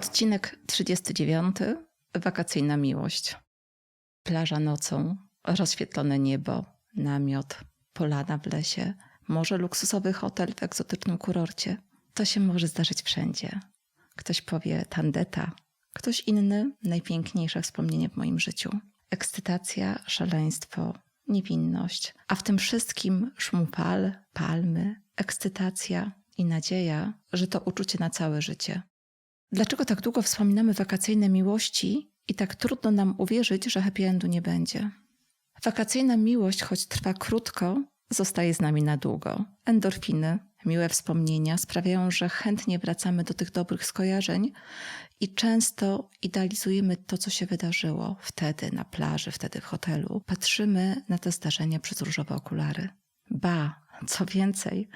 Odcinek 39. Wakacyjna miłość. Plaża nocą, rozświetlone niebo, namiot, polana w lesie, może luksusowy hotel w egzotycznym kurorcie. To się może zdarzyć wszędzie. Ktoś powie tandeta, ktoś inny najpiękniejsze wspomnienie w moim życiu. Ekscytacja, szaleństwo, niewinność, a w tym wszystkim szum palmy, ekscytacja i nadzieja, że to uczucie na całe życie. Dlaczego tak długo wspominamy wakacyjne miłości i tak trudno nam uwierzyć, że happy endu nie będzie? Wakacyjna miłość, choć trwa krótko, zostaje z nami na długo. Endorfiny, miłe wspomnienia sprawiają, że chętnie wracamy do tych dobrych skojarzeń i często idealizujemy to, co się wydarzyło wtedy na plaży, wtedy w hotelu. Patrzymy na te zdarzenia przez różowe okulary. Ba, co więcej,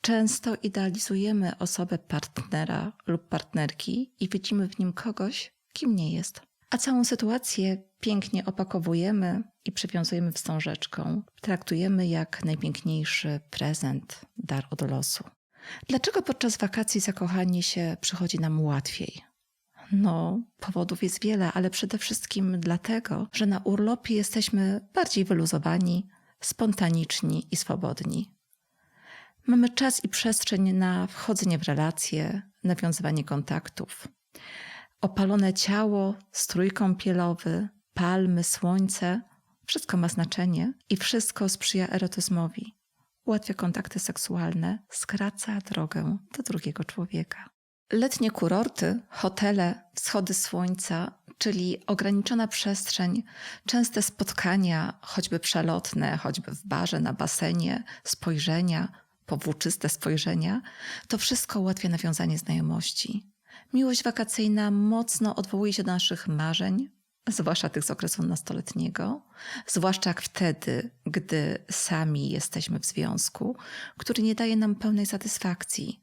często idealizujemy osobę partnera lub partnerki i widzimy w nim kogoś, kim nie jest. A całą sytuację pięknie opakowujemy i przywiązujemy wstążeczką. Traktujemy jak najpiękniejszy prezent, dar od losu. Dlaczego podczas wakacji zakochanie się przychodzi nam łatwiej? No, powodów jest wiele, ale przede wszystkim dlatego, że na urlopie jesteśmy bardziej wyluzowani, spontaniczni i swobodni. Mamy czas i przestrzeń na wchodzenie w relacje, nawiązywanie kontaktów. Opalone ciało, strój kąpielowy, palmy, słońce wszystko ma znaczenie i wszystko sprzyja erotyzmowi. Ułatwia kontakty seksualne, skraca drogę do drugiego człowieka. Letnie kurorty, hotele, wschody słońca, czyli ograniczona przestrzeń, częste spotkania, choćby przelotne, choćby w barze, na basenie, spojrzenia, powłóczyste spojrzenia, to wszystko ułatwia nawiązanie znajomości. Miłość wakacyjna mocno odwołuje się do naszych marzeń, zwłaszcza tych z okresu nastoletniego, zwłaszcza wtedy, gdy sami jesteśmy w związku, który nie daje nam pełnej satysfakcji.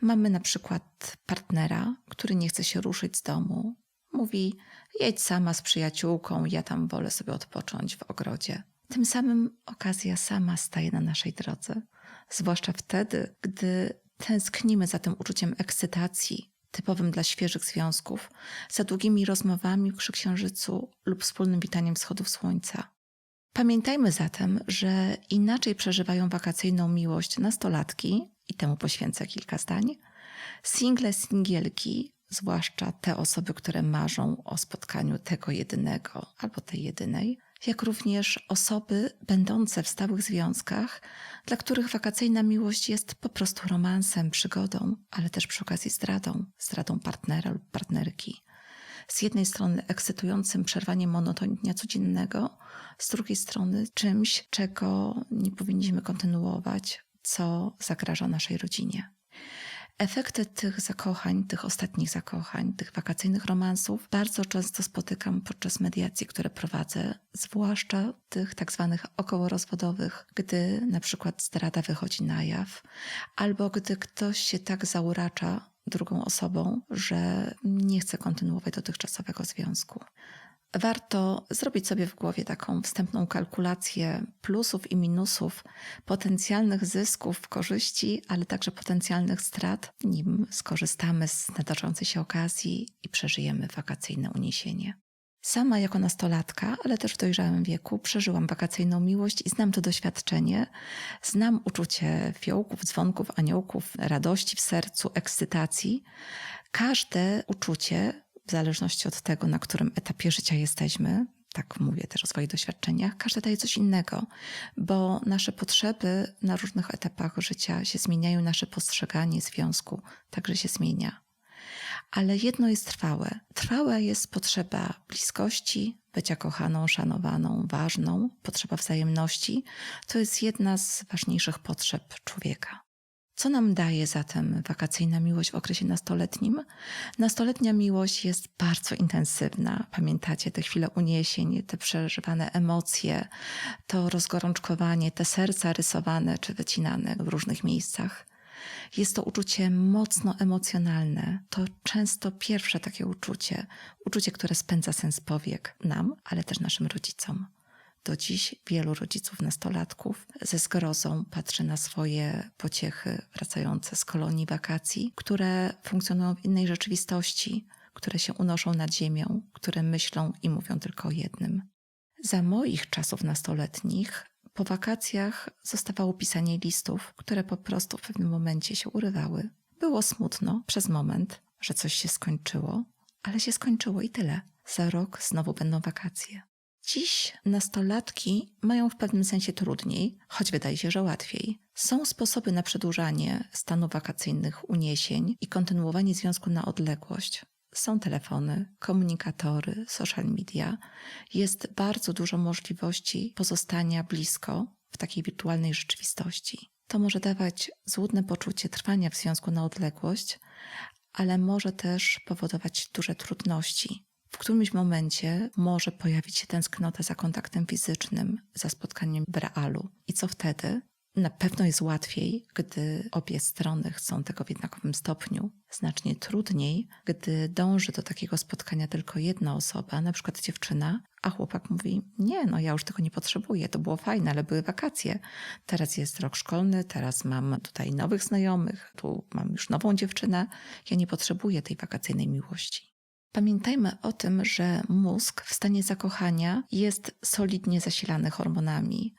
Mamy na przykład partnera, który nie chce się ruszyć z domu. Mówi: jedź sama z przyjaciółką, ja tam wolę sobie odpocząć w ogrodzie. Tym samym okazja sama staje na naszej drodze zwłaszcza wtedy, gdy tęsknimy za tym uczuciem ekscytacji, typowym dla świeżych związków, za długimi rozmowami przy księżycu lub wspólnym witaniem wschodów słońca. Pamiętajmy zatem, że inaczej przeżywają wakacyjną miłość nastolatki, i temu poświęcę kilka zdań, single, singielki, zwłaszcza te osoby, które marzą o spotkaniu tego jedynego albo tej jedynej, jak również osoby będące w stałych związkach, dla których wakacyjna miłość jest po prostu romansem, przygodą, ale też przy okazji zdradą, zdradą partnera lub partnerki. Z jednej strony ekscytującym przerwaniem monotonii dnia codziennego, z drugiej strony czymś, czego nie powinniśmy kontynuować, co zagraża naszej rodzinie. Efekty tych zakochań, tych ostatnich zakochań, tych wakacyjnych romansów bardzo często spotykam podczas mediacji, które prowadzę, zwłaszcza tych tak zwanych okołorozwodowych, gdy na przykład zdrada wychodzi na jaw, albo gdy ktoś się tak zauracza drugą osobą, że nie chce kontynuować dotychczasowego związku warto zrobić sobie w głowie taką wstępną kalkulację plusów i minusów, potencjalnych zysków, korzyści, ale także potencjalnych strat, nim skorzystamy z nadarzającej się okazji i przeżyjemy wakacyjne uniesienie. Sama jako nastolatka, ale też w dojrzałym wieku, przeżyłam wakacyjną miłość i znam to doświadczenie. Znam uczucie fiołków, dzwonków, aniołków, radości w sercu, ekscytacji. Każde uczucie w zależności od tego, na którym etapie życia jesteśmy, tak mówię też o swoich doświadczeniach, każdy daje coś innego, bo nasze potrzeby na różnych etapach życia się zmieniają, nasze postrzeganie związku także się zmienia. Ale jedno jest trwałe. Trwała jest potrzeba bliskości, bycia kochaną, szanowaną, ważną, potrzeba wzajemności. To jest jedna z ważniejszych potrzeb człowieka. Co nam daje zatem wakacyjna miłość w okresie nastoletnim? Nastoletnia miłość jest bardzo intensywna. Pamiętacie te chwile uniesień, te przeżywane emocje, to rozgorączkowanie, te serca rysowane czy wycinane w różnych miejscach. Jest to uczucie mocno emocjonalne. To często pierwsze takie uczucie, uczucie, które spędza sens powiek nam, ale też naszym rodzicom. Do dziś wielu rodziców nastolatków ze zgrozą patrzy na swoje pociechy wracające z kolonii wakacji, które funkcjonują w innej rzeczywistości, które się unoszą nad ziemią, które myślą i mówią tylko o jednym. Za moich czasów nastoletnich po wakacjach zostawało pisanie listów, które po prostu w pewnym momencie się urywały. Było smutno przez moment, że coś się skończyło, ale się skończyło i tyle. Za rok znowu będą wakacje. Dziś nastolatki mają w pewnym sensie trudniej, choć wydaje się, że łatwiej. Są sposoby na przedłużanie stanu wakacyjnych uniesień i kontynuowanie związku na odległość. Są telefony, komunikatory, social media. Jest bardzo dużo możliwości pozostania blisko w takiej wirtualnej rzeczywistości. To może dawać złudne poczucie trwania w związku na odległość, ale może też powodować duże trudności. W którymś momencie może pojawić się tęsknota za kontaktem fizycznym, za spotkaniem w realu. I co wtedy? Na pewno jest łatwiej, gdy obie strony chcą tego w jednakowym stopniu. Znacznie trudniej, gdy dąży do takiego spotkania tylko jedna osoba, na przykład dziewczyna, a chłopak mówi: Nie, no ja już tego nie potrzebuję, to było fajne, ale były wakacje. Teraz jest rok szkolny, teraz mam tutaj nowych znajomych, tu mam już nową dziewczynę. Ja nie potrzebuję tej wakacyjnej miłości. Pamiętajmy o tym, że mózg w stanie zakochania jest solidnie zasilany hormonami,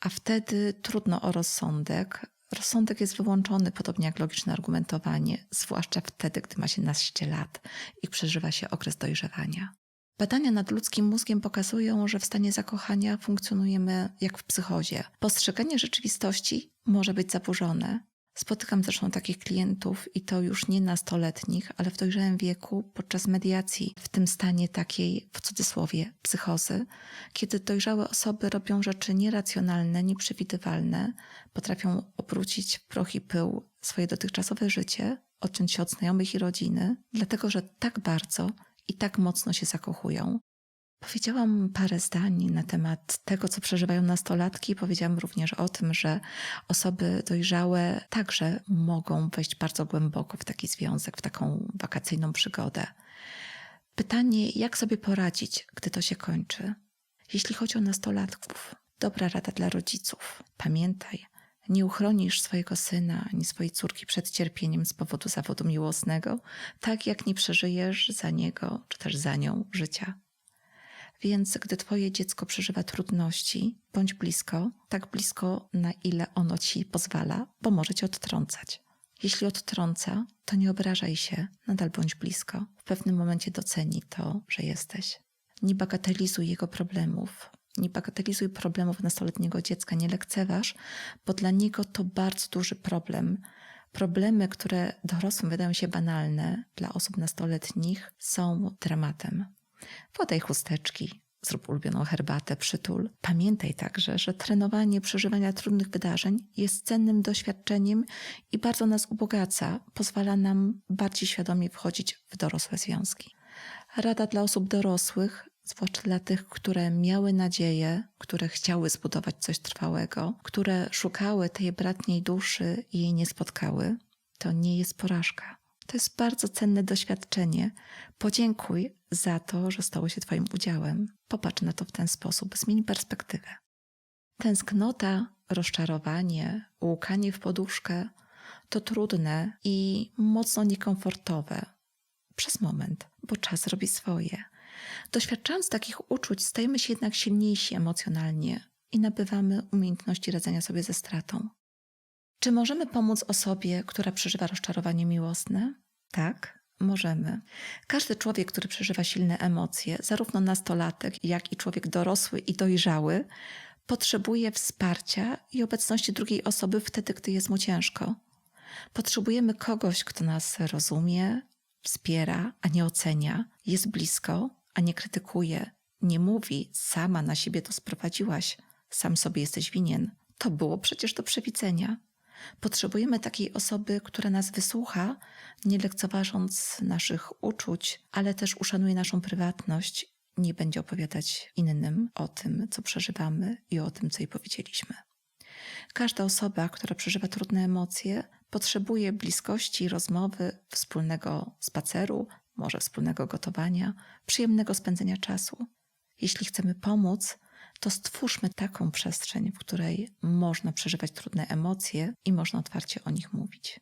a wtedy trudno o rozsądek. Rozsądek jest wyłączony, podobnie jak logiczne argumentowanie, zwłaszcza wtedy, gdy ma się naście lat i przeżywa się okres dojrzewania. Badania nad ludzkim mózgiem pokazują, że w stanie zakochania funkcjonujemy jak w psychozie. Postrzeganie rzeczywistości może być zaburzone. Spotykam zresztą takich klientów i to już nie nastoletnich, ale w dojrzałym wieku podczas mediacji, w tym stanie takiej w cudzysłowie psychozy, kiedy dojrzałe osoby robią rzeczy nieracjonalne, nieprzewidywalne, potrafią obrócić w proch i pył swoje dotychczasowe życie, odciąć się od znajomych i rodziny, dlatego że tak bardzo i tak mocno się zakochują, Powiedziałam parę zdań na temat tego, co przeżywają nastolatki. Powiedziałam również o tym, że osoby dojrzałe także mogą wejść bardzo głęboko w taki związek, w taką wakacyjną przygodę. Pytanie, jak sobie poradzić, gdy to się kończy? Jeśli chodzi o nastolatków, dobra rada dla rodziców. Pamiętaj, nie uchronisz swojego syna ani swojej córki przed cierpieniem z powodu zawodu miłosnego, tak jak nie przeżyjesz za niego czy też za nią życia. Więc gdy Twoje dziecko przeżywa trudności, bądź blisko, tak blisko, na ile ono ci pozwala, bo może cię odtrącać. Jeśli odtrąca, to nie obrażaj się, nadal bądź blisko. W pewnym momencie doceni to, że jesteś. Nie bagatelizuj jego problemów. Nie bagatelizuj problemów nastoletniego dziecka, nie lekceważ, bo dla niego to bardzo duży problem. Problemy, które dorosłym wydają się banalne, dla osób nastoletnich są dramatem. Podaj chusteczki, zrób ulubioną herbatę, przytul. Pamiętaj także, że trenowanie przeżywania trudnych wydarzeń jest cennym doświadczeniem i bardzo nas ubogaca, pozwala nam bardziej świadomie wchodzić w dorosłe związki. Rada dla osób dorosłych, zwłaszcza dla tych, które miały nadzieję, które chciały zbudować coś trwałego, które szukały tej bratniej duszy i jej nie spotkały, to nie jest porażka. To jest bardzo cenne doświadczenie. Podziękuj za to, że stało się Twoim udziałem. Popatrz na to w ten sposób, zmień perspektywę. Tęsknota, rozczarowanie, łukanie w poduszkę to trudne i mocno niekomfortowe przez moment, bo czas robi swoje. Doświadczając takich uczuć, stajemy się jednak silniejsi emocjonalnie i nabywamy umiejętności radzenia sobie ze stratą. Czy możemy pomóc osobie, która przeżywa rozczarowanie miłosne? Tak, możemy. Każdy człowiek, który przeżywa silne emocje, zarówno nastolatek, jak i człowiek dorosły i dojrzały, potrzebuje wsparcia i obecności drugiej osoby wtedy, gdy jest mu ciężko. Potrzebujemy kogoś, kto nas rozumie, wspiera, a nie ocenia, jest blisko, a nie krytykuje, nie mówi, sama na siebie to sprowadziłaś, sam sobie jesteś winien. To było przecież do przewidzenia. Potrzebujemy takiej osoby, która nas wysłucha, nie lekceważąc naszych uczuć, ale też uszanuje naszą prywatność, nie będzie opowiadać innym o tym, co przeżywamy i o tym, co jej powiedzieliśmy. Każda osoba, która przeżywa trudne emocje, potrzebuje bliskości, rozmowy, wspólnego spaceru, może wspólnego gotowania, przyjemnego spędzenia czasu. Jeśli chcemy pomóc, to stwórzmy taką przestrzeń, w której można przeżywać trudne emocje i można otwarcie o nich mówić.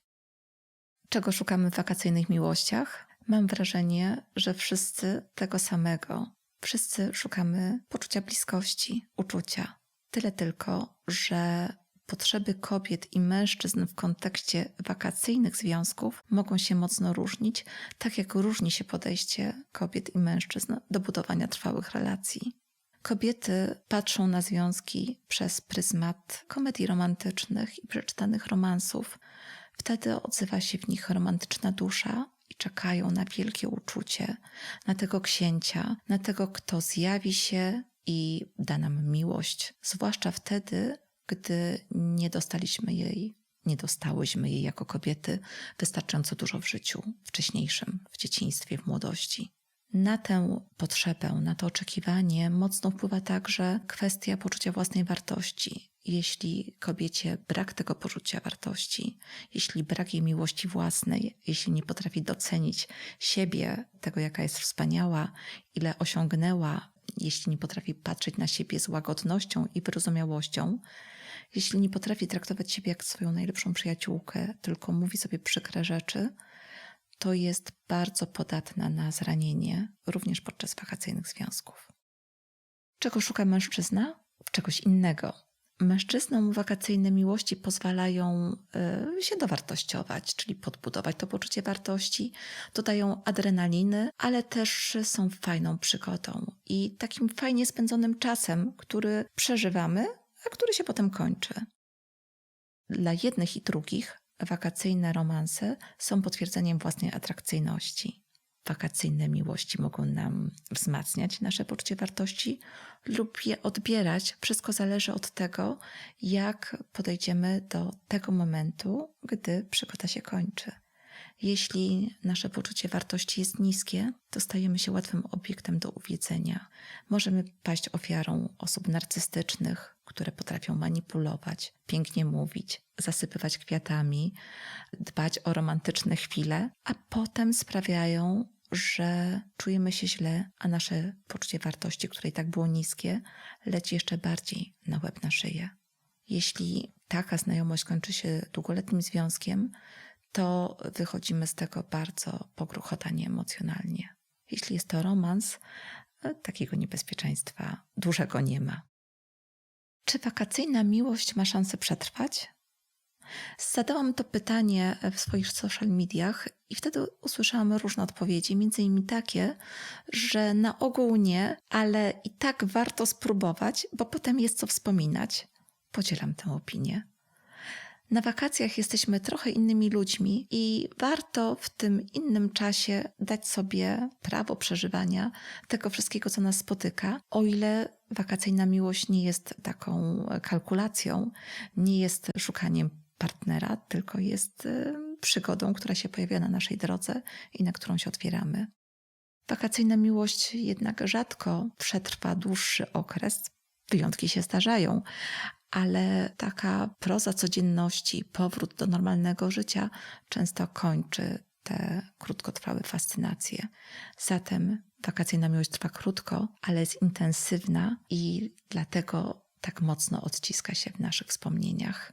Czego szukamy w wakacyjnych miłościach? Mam wrażenie, że wszyscy tego samego. Wszyscy szukamy poczucia bliskości, uczucia. Tyle tylko, że potrzeby kobiet i mężczyzn w kontekście wakacyjnych związków mogą się mocno różnić, tak jak różni się podejście kobiet i mężczyzn do budowania trwałych relacji. Kobiety patrzą na związki przez pryzmat komedii romantycznych i przeczytanych romansów. Wtedy odzywa się w nich romantyczna dusza i czekają na wielkie uczucie, na tego księcia, na tego, kto zjawi się i da nam miłość, zwłaszcza wtedy, gdy nie dostaliśmy jej, nie dostałyśmy jej jako kobiety wystarczająco dużo w życiu wcześniejszym, w dzieciństwie, w młodości. Na tę potrzebę, na to oczekiwanie mocno wpływa także kwestia poczucia własnej wartości. Jeśli kobiecie brak tego poczucia wartości, jeśli brak jej miłości własnej, jeśli nie potrafi docenić siebie, tego jaka jest wspaniała, ile osiągnęła, jeśli nie potrafi patrzeć na siebie z łagodnością i wyrozumiałością, jeśli nie potrafi traktować siebie jak swoją najlepszą przyjaciółkę, tylko mówi sobie przykre rzeczy, to jest bardzo podatna na zranienie, również podczas wakacyjnych związków. Czego szuka mężczyzna? Czegoś innego. Mężczyznom wakacyjne miłości pozwalają y, się dowartościować, czyli podbudować to poczucie wartości, dodają adrenaliny, ale też są fajną przygodą i takim fajnie spędzonym czasem, który przeżywamy, a który się potem kończy. Dla jednych i drugich wakacyjne romanse są potwierdzeniem własnej atrakcyjności. Wakacyjne miłości mogą nam wzmacniać nasze poczucie wartości lub je odbierać. Wszystko zależy od tego, jak podejdziemy do tego momentu, gdy przygoda się kończy. Jeśli nasze poczucie wartości jest niskie, to stajemy się łatwym obiektem do uwiedzenia. Możemy paść ofiarą osób narcystycznych, które potrafią manipulować, pięknie mówić, zasypywać kwiatami, dbać o romantyczne chwile, a potem sprawiają, że czujemy się źle, a nasze poczucie wartości, które i tak było niskie, leci jeszcze bardziej na łeb na szyję. Jeśli taka znajomość kończy się długoletnim związkiem, to wychodzimy z tego bardzo pogruchotanie emocjonalnie. Jeśli jest to romans, takiego niebezpieczeństwa dużego nie ma. Czy wakacyjna miłość ma szansę przetrwać? Zadałam to pytanie w swoich social mediach i wtedy usłyszałam różne odpowiedzi, między innymi takie, że na ogół nie, ale i tak warto spróbować, bo potem jest co wspominać. Podzielam tę opinię. Na wakacjach jesteśmy trochę innymi ludźmi i warto w tym innym czasie dać sobie prawo przeżywania tego wszystkiego, co nas spotyka, o ile wakacyjna miłość nie jest taką kalkulacją, nie jest szukaniem partnera, tylko jest y, przygodą, która się pojawia na naszej drodze i na którą się otwieramy. Wakacyjna miłość jednak rzadko przetrwa dłuższy okres. Wyjątki się zdarzają, ale taka proza codzienności, powrót do normalnego życia często kończy te krótkotrwałe fascynacje. Zatem wakacyjna miłość trwa krótko, ale jest intensywna i dlatego tak mocno odciska się w naszych wspomnieniach.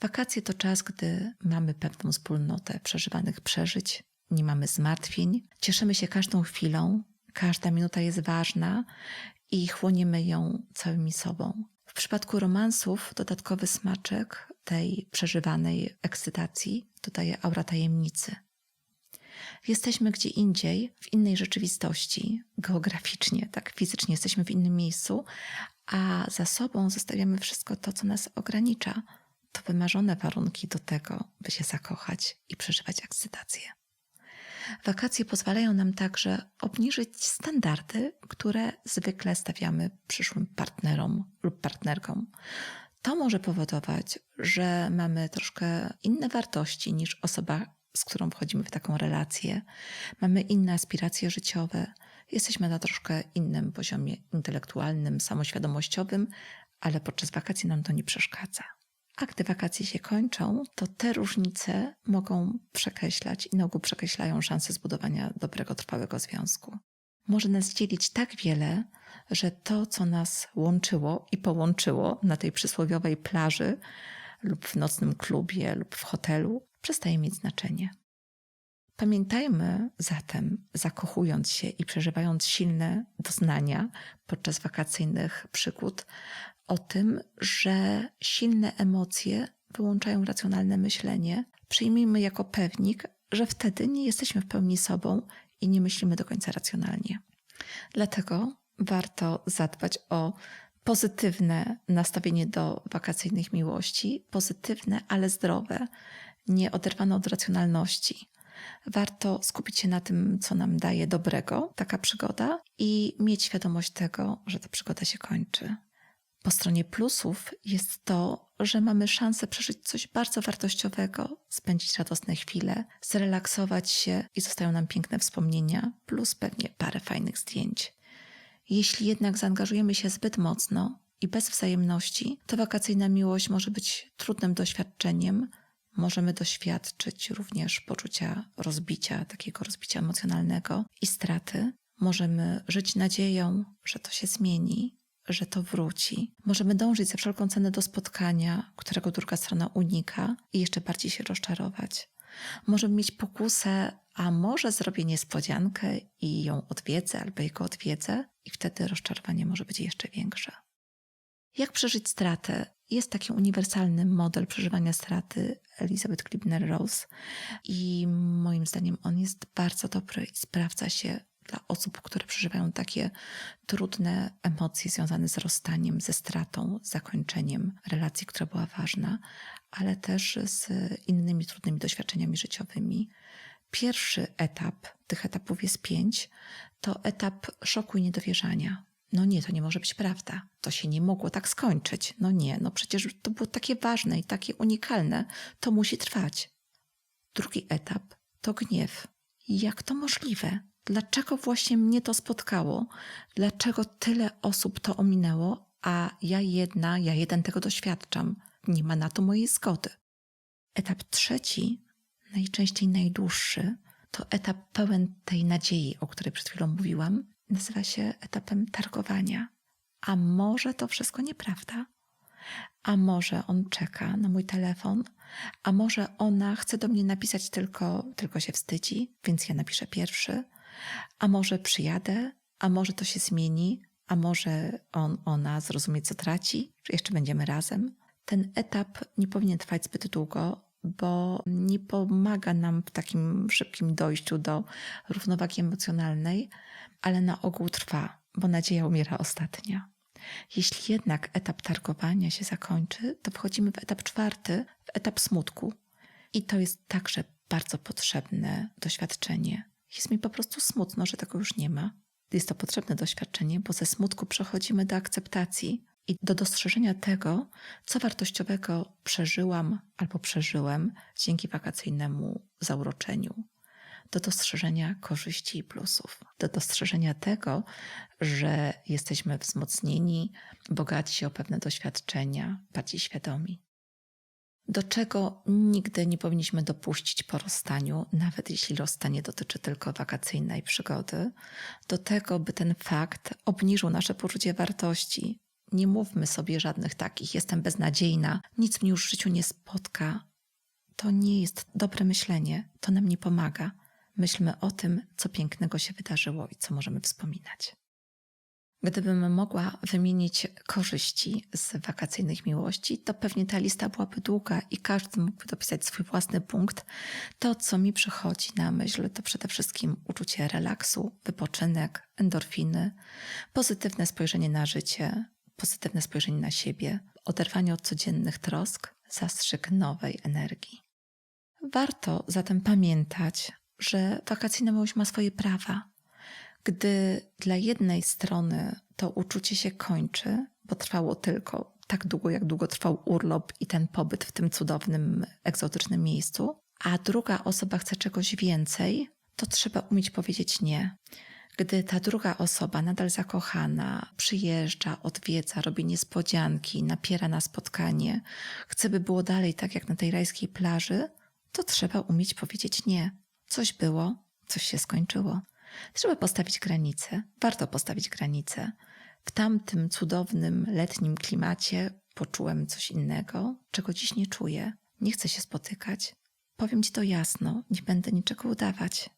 Wakacje to czas, gdy mamy pewną wspólnotę przeżywanych przeżyć, nie mamy zmartwień, cieszymy się każdą chwilą, każda minuta jest ważna i chłoniemy ją całymi sobą. Przypadku romansów dodatkowy smaczek tej przeżywanej ekscytacji dodaje aura tajemnicy. Jesteśmy gdzie indziej, w innej rzeczywistości, geograficznie, tak fizycznie jesteśmy w innym miejscu, a za sobą zostawiamy wszystko to, co nas ogranicza. To wymarzone warunki do tego, by się zakochać i przeżywać ekscytację. Wakacje pozwalają nam także obniżyć standardy, które zwykle stawiamy przyszłym partnerom lub partnerkom. To może powodować, że mamy troszkę inne wartości niż osoba, z którą wchodzimy w taką relację. Mamy inne aspiracje życiowe, jesteśmy na troszkę innym poziomie intelektualnym, samoświadomościowym, ale podczas wakacji nam to nie przeszkadza. A gdy wakacje się kończą, to te różnice mogą przekreślać i na ogół przekreślają szanse zbudowania dobrego, trwałego związku. Może nas dzielić tak wiele, że to, co nas łączyło i połączyło na tej przysłowiowej plaży lub w nocnym klubie lub w hotelu, przestaje mieć znaczenie. Pamiętajmy zatem, zakochując się i przeżywając silne doznania podczas wakacyjnych przygód, o tym, że silne emocje wyłączają racjonalne myślenie. Przyjmijmy jako pewnik, że wtedy nie jesteśmy w pełni sobą i nie myślimy do końca racjonalnie. Dlatego warto zadbać o pozytywne nastawienie do wakacyjnych miłości, pozytywne, ale zdrowe, nie oderwane od racjonalności. Warto skupić się na tym, co nam daje dobrego taka przygoda i mieć świadomość tego, że ta przygoda się kończy. Po stronie plusów jest to, że mamy szansę przeżyć coś bardzo wartościowego, spędzić radosne chwile, zrelaksować się i zostają nam piękne wspomnienia, plus pewnie parę fajnych zdjęć. Jeśli jednak zaangażujemy się zbyt mocno i bez wzajemności, to wakacyjna miłość może być trudnym doświadczeniem. Możemy doświadczyć również poczucia rozbicia, takiego rozbicia emocjonalnego i straty. Możemy żyć nadzieją, że to się zmieni, że to wróci. Możemy dążyć za wszelką cenę do spotkania, którego druga strona unika i jeszcze bardziej się rozczarować. Możemy mieć pokusę, a może zrobię niespodziankę i ją odwiedzę albo jego odwiedzę, i wtedy rozczarowanie może być jeszcze większe. Jak przeżyć stratę? Jest taki uniwersalny model przeżywania straty Elizabeth Klibner-Rose i moim zdaniem on jest bardzo dobry i sprawdza się dla osób, które przeżywają takie trudne emocje związane z rozstaniem, ze stratą, zakończeniem relacji, która była ważna, ale też z innymi trudnymi doświadczeniami życiowymi. Pierwszy etap, tych etapów jest pięć, to etap szoku i niedowierzania. No nie, to nie może być prawda. To się nie mogło tak skończyć. No nie, no przecież to było takie ważne i takie unikalne. To musi trwać. Drugi etap to gniew. Jak to możliwe? Dlaczego właśnie mnie to spotkało? Dlaczego tyle osób to ominęło, a ja jedna, ja jeden tego doświadczam? Nie ma na to mojej zgody. Etap trzeci, najczęściej najdłuższy, to etap pełen tej nadziei, o której przed chwilą mówiłam, nazywa się etapem targowania. A może to wszystko nieprawda? A może on czeka na mój telefon? A może ona chce do mnie napisać tylko, tylko się wstydzi, więc ja napiszę pierwszy? A może przyjadę? A może to się zmieni? A może on, ona zrozumie, co traci? Czy jeszcze będziemy razem? Ten etap nie powinien trwać zbyt długo, bo nie pomaga nam w takim szybkim dojściu do równowagi emocjonalnej, ale na ogół trwa, bo nadzieja umiera ostatnia. Jeśli jednak etap targowania się zakończy, to wchodzimy w etap czwarty, w etap smutku. I to jest także bardzo potrzebne doświadczenie. Jest mi po prostu smutno, że tego już nie ma. Jest to potrzebne doświadczenie, bo ze smutku przechodzimy do akceptacji i do dostrzeżenia tego, co wartościowego przeżyłam albo przeżyłem dzięki wakacyjnemu zauroczeniu, do dostrzeżenia korzyści i plusów, do dostrzeżenia tego, że jesteśmy wzmocnieni, bogaci o pewne doświadczenia, bardziej świadomi. Do czego nigdy nie powinniśmy dopuścić po rozstaniu, nawet jeśli rozstanie dotyczy tylko wakacyjnej przygody, do tego, by ten fakt obniżył nasze poczucie wartości, nie mówmy sobie żadnych takich, jestem beznadziejna, nic mnie już w życiu nie spotka. To nie jest dobre myślenie, to nam nie pomaga. Myślmy o tym, co pięknego się wydarzyło i co możemy wspominać. Gdybym mogła wymienić korzyści z wakacyjnych miłości, to pewnie ta lista byłaby długa i każdy mógłby dopisać swój własny punkt. To, co mi przychodzi na myśl, to przede wszystkim uczucie relaksu, wypoczynek, endorfiny, pozytywne spojrzenie na życie, pozytywne spojrzenie na siebie, oderwanie od codziennych trosk, zastrzyk nowej energii. Warto zatem pamiętać, że wakacyjna miłość ma swoje prawa. Gdy dla jednej strony to uczucie się kończy, bo trwało tylko tak długo, jak długo trwał urlop i ten pobyt w tym cudownym, egzotycznym miejscu, a druga osoba chce czegoś więcej, to trzeba umieć powiedzieć nie. Gdy ta druga osoba, nadal zakochana, przyjeżdża, odwiedza, robi niespodzianki, napiera na spotkanie, chce, by było dalej tak jak na tej rajskiej plaży, to trzeba umieć powiedzieć nie. Coś było, coś się skończyło. Trzeba postawić granice. Warto postawić granice. W tamtym cudownym letnim klimacie poczułem coś innego, czego dziś nie czuję. Nie chcę się spotykać. Powiem ci to jasno, nie będę niczego udawać.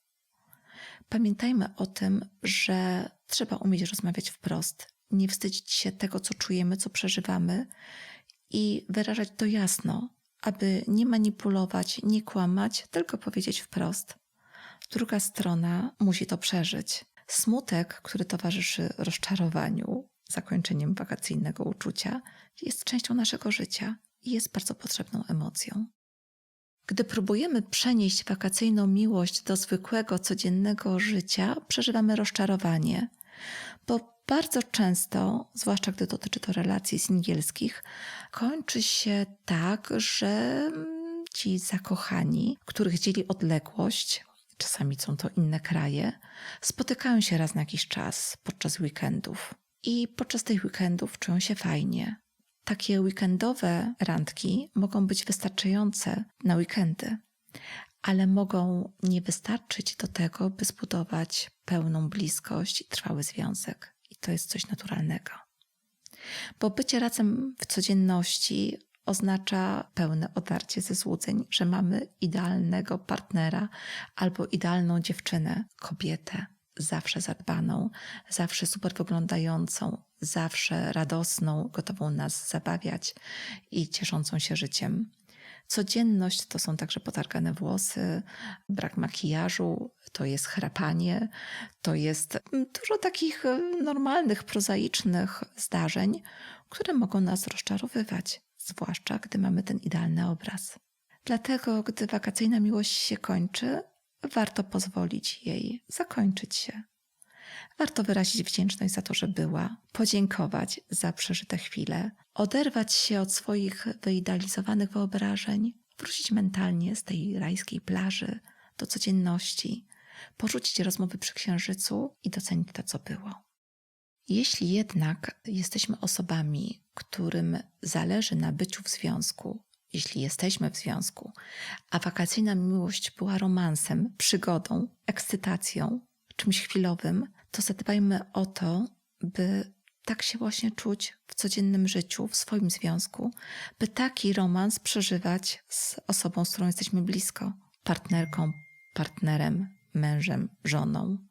Pamiętajmy o tym, że trzeba umieć rozmawiać wprost, nie wstydzić się tego, co czujemy, co przeżywamy i wyrażać to jasno, aby nie manipulować, nie kłamać, tylko powiedzieć wprost. Druga strona musi to przeżyć. Smutek, który towarzyszy rozczarowaniu, zakończeniem wakacyjnego uczucia, jest częścią naszego życia i jest bardzo potrzebną emocją. Gdy próbujemy przenieść wakacyjną miłość do zwykłego, codziennego życia, przeżywamy rozczarowanie, bo bardzo często, zwłaszcza gdy dotyczy to relacji singielskich, kończy się tak, że ci zakochani, których dzieli odległość, czasami są to inne kraje, spotykają się raz na jakiś czas podczas weekendów. I podczas tych weekendów czują się fajnie, takie weekendowe randki mogą być wystarczające na weekendy, ale mogą nie wystarczyć do tego, by zbudować pełną bliskość i trwały związek. I to jest coś naturalnego. Bo bycie razem w codzienności oznacza pełne odarcie ze złudzeń, że mamy idealnego partnera albo idealną dziewczynę, kobietę, zawsze zadbaną, zawsze super wyglądającą, zawsze radosną, gotową nas zabawiać i cieszącą się życiem. Codzienność to są także potargane włosy, brak makijażu, to jest chrapanie, to jest dużo takich normalnych, prozaicznych zdarzeń, które mogą nas rozczarowywać, zwłaszcza gdy mamy ten idealny obraz. Dlatego, gdy wakacyjna miłość się kończy, warto pozwolić jej zakończyć się. Warto wyrazić wdzięczność za to, że była, podziękować za przeżyte chwile, oderwać się od swoich wyidealizowanych wyobrażeń, wrócić mentalnie z tej rajskiej plaży do codzienności, porzucić rozmowy przy księżycu i docenić to, co było. Jeśli jednak jesteśmy osobami, którym zależy na byciu w związku, jeśli jesteśmy w związku, a wakacyjna miłość była romansem, przygodą, ekscytacją, czymś chwilowym, to zadbajmy o to, by tak się właśnie czuć w codziennym życiu, w swoim związku, by taki romans przeżywać z osobą, z którą jesteśmy blisko partnerką, partnerem, mężem, żoną.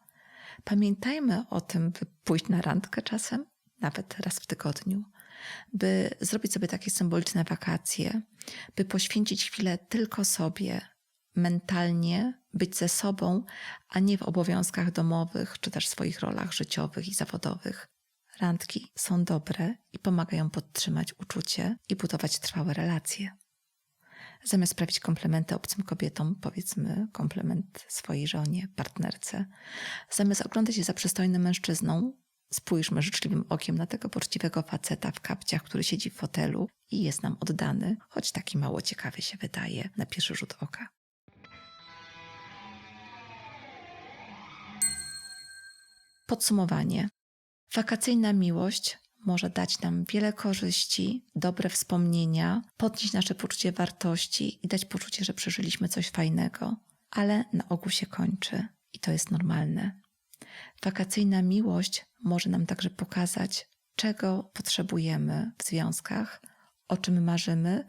Pamiętajmy o tym, by pójść na randkę czasem, nawet raz w tygodniu, by zrobić sobie takie symboliczne wakacje, by poświęcić chwilę tylko sobie, mentalnie być ze sobą, a nie w obowiązkach domowych czy też swoich rolach życiowych i zawodowych. Randki są dobre i pomagają podtrzymać uczucie i budować trwałe relacje. Zamiast sprawić komplementy obcym kobietom, powiedzmy komplement swojej żonie, partnerce, zamiast oglądać się za przystojnym mężczyzną, Spójrzmy życzliwym okiem na tego poczciwego faceta w kapciach, który siedzi w fotelu i jest nam oddany, choć taki mało ciekawy się wydaje na pierwszy rzut oka. Podsumowanie. Wakacyjna miłość może dać nam wiele korzyści, dobre wspomnienia, podnieść nasze poczucie wartości i dać poczucie, że przeżyliśmy coś fajnego, ale na ogół się kończy i to jest normalne. Wakacyjna miłość może nam także pokazać, czego potrzebujemy w związkach, o czym marzymy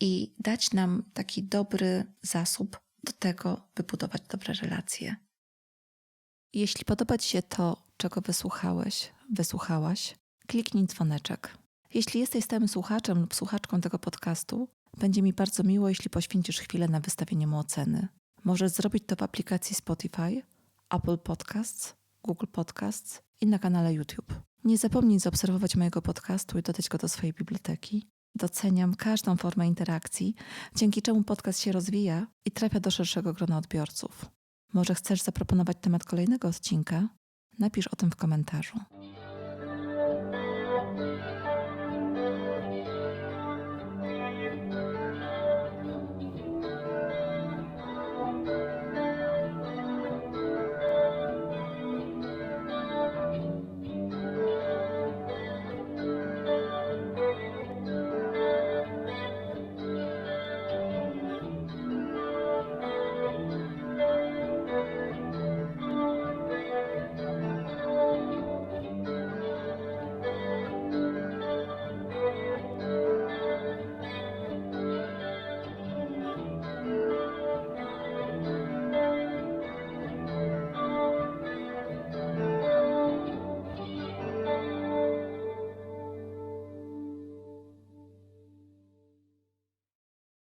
i dać nam taki dobry zasób do tego, by budować dobre relacje. Jeśli podoba Ci się to, czego wysłuchałeś, wysłuchałaś, kliknij dzwoneczek. Jeśli jesteś stałym słuchaczem lub słuchaczką tego podcastu, będzie mi bardzo miło, jeśli poświęcisz chwilę na wystawienie mu oceny. Możesz zrobić to w aplikacji Spotify, Apple Podcasts, Google Podcasts i na kanale YouTube. Nie zapomnij zaobserwować mojego podcastu i dodać go do swojej biblioteki. Doceniam każdą formę interakcji, dzięki czemu podcast się rozwija i trafia do szerszego grona odbiorców. Może chcesz zaproponować temat kolejnego odcinka? Napisz o tym w komentarzu.